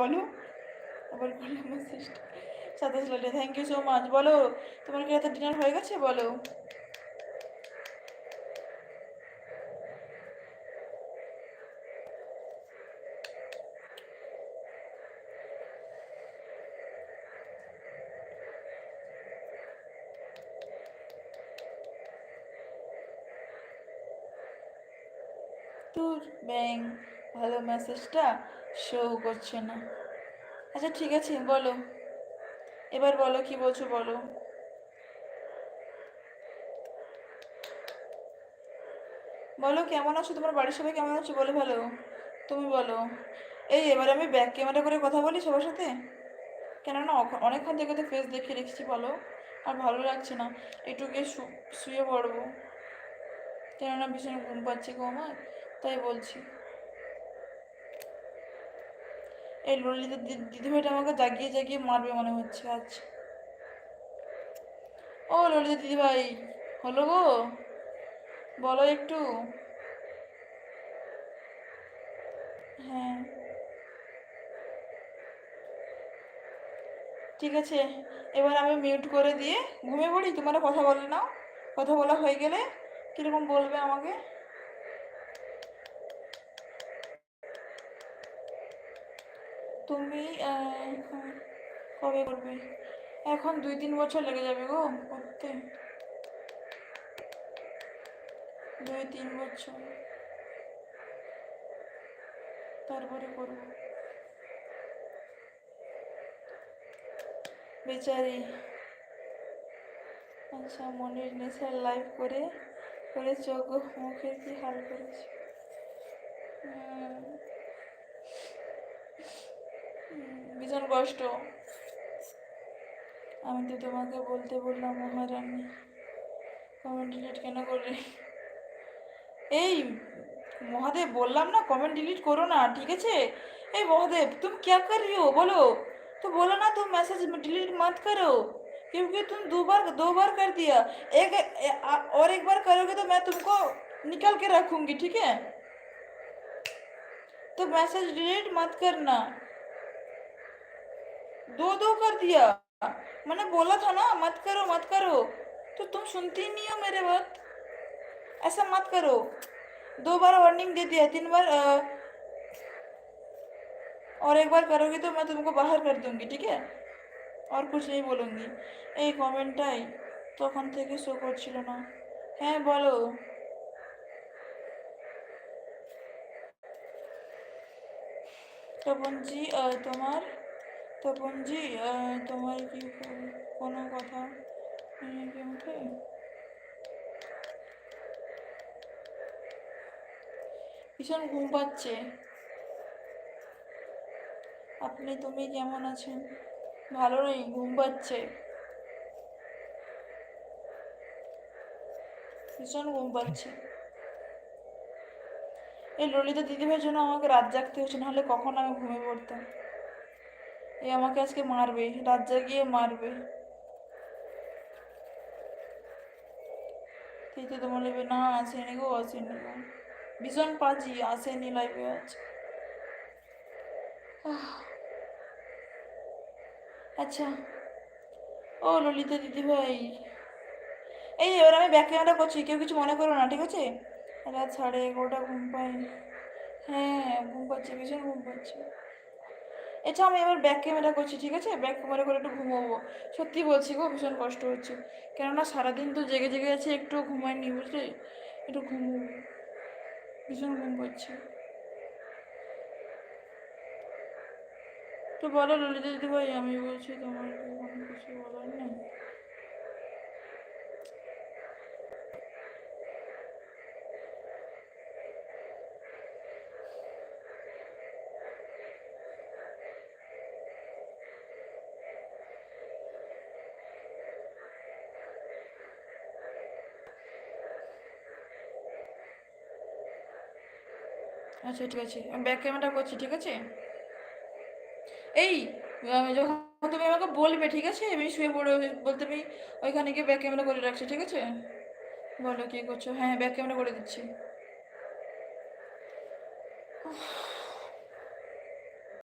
বলো। আবার সাতাশ লাটে থ্যাংক ইউ সো মাচ বলো, তোমার কি রাতে ডিনার হয়ে গেছে? বলো। ব্যাং। ভালো মেসেজটা শো করছে না। আচ্ছা ঠিক আছে, বলো। এবার বলো, কি বলছো বলো। বলো, কেমন আছো? তোমার বাড়ির সবাই কেমন আছো? বলো ভালো। তুমি বলো। এই, এবার আমি ব্যাক ক্যামেরা করে কথা বলি সবার সাথে? কেননা অনেকক্ষণ থেকে তো ফেস দেখে রেখেছি, বলো। আর ভালো লাগছে না। একটু গিয়ে শুয়ে পড়ব। কেননা ভীষণ ঘুম পাচ্ছে গো আমার, তাই বলছি। এই ললিতা দিদিভাইটা আমাকে জাগিয়ে জাগিয়ে মারবে মনে হচ্ছে আজ। ও ললিতা দিদিভাই, হলো গো? বলো একটু। হ্যাঁ। ঠিক আছে, এবার আমি মিউট করে দিয়ে ঘুমিয়ে পড়ি? তোমরা কথা বলে নাও। কথা বলা হয়ে গেলে কীরকম বলবে আমাকে? তুমি কবে করবে? এখন দুই তিন বছর লেগে যাবে গো করতে। দুই তিন বছর। তারপরে করব। বেচারি। আচ্ছা মনির নেশার লাইভ করে করে চোখ মুখের কি হাল করেছে? ভীষণ কষ্ট। আমি তো তোমাকে বলতে বললাম মহারানী কমেন্ট ডিলিট কেন করলে? এই, মহাদেব, বললাম না কমেন্ট ডিলিট করো না, ঠিক আছে? এই মহাদেব, তুমি ক্যা করিও? বলো। তো বলো না, তুমি মেসেজ ডিলিট মত করো। কিউকি তুমি দুবার দুবার কর দিয়া? এক আর একবার করোগে তো আমি তুমি নিকাল কে রাখুঙ্গি ঠিক আছে তো মেসেজ ডিলিট মত করনা। না दो दो कर दिया मैंने बोला था ना मत करो मत करो तो तुम सुनती ही नहीं हो मेरे बात ऐसा मत करो दो बार वार्निंग दे दिया तीन बार अ, और एक बार करोगे तो मैं तुमको बाहर कर दूंगी ठीक है और कुछ नहीं बोलूंगी এই কমেন্টটাই তখন থেকে শো করছিল না হ্যাঁ বলো তপনজি আহ, তোমার তপনজি আহ, তোমার কি কোনো কথা কি ভীষণ ঘুম পাচ্ছে। আপনি তুমি কেমন আছেন? ভালো নেই ঘুম পাচ্ছে। ভীষণ ঘুম পাচ্ছে। এই ললিতা দিদিভাইয়ের জন্য আমাকে রাত জাগতে হচ্ছে নাহলে কখন আমি ঘুমিয়ে পড়তাম? এই আমাকে আজকে মারবে রাত জাগিয়ে মারবে। তুই তো তোমার নেবে না, আসেনি গো আসেনি গো। ভীষণ পাজি, আসেনি লাইভে আজ। আচ্ছা। ও ললিতা দিদিভাই এই, এবার আমি ব্যাক ক্যামেরা করছি, কেউ কিছু মনে করো না, ঠিক আছে? রাত সাড়ে এগারোটা, ঘুম পাই হ্যাঁ ঘুম পাচ্ছে, ভীষণ ঘুম পাচ্ছে। আচ্ছা আমি এবার ব্যাক ক্যামেরা করছি, ঠিক আছে? ব্যাক ক্যামেরা করে একটু ঘুমোবো। সত্যি বলছি গো, ভীষণ কষ্ট হচ্ছে। কেননা সারাদিন তো জেগে জেগে আছে, একটু ঘুমাইনি বুঝলি? একটু ঘুমোবো ভীষণ ঘুম পাচ্ছে। তো বলো ললিতা দিদি ভাই, আমি বলছি তোমার কিছু বলার নেই? আচ্ছা ঠিক আছে। আমি ব্যাক ক্যামেরা করছি, ঠিক আছে? এই যখন তুমি আমাকে বলবে, ঠিক আছে? আমি শুয়ে পড়ে বলতে পারি, ওইখানে গিয়ে ব্যাক ক্যামেরা করে রাখছি, ঠিক আছে? বলো, কি করছ? হ্যাঁ ব্যাক ক্যামেরা করে দিচ্ছি।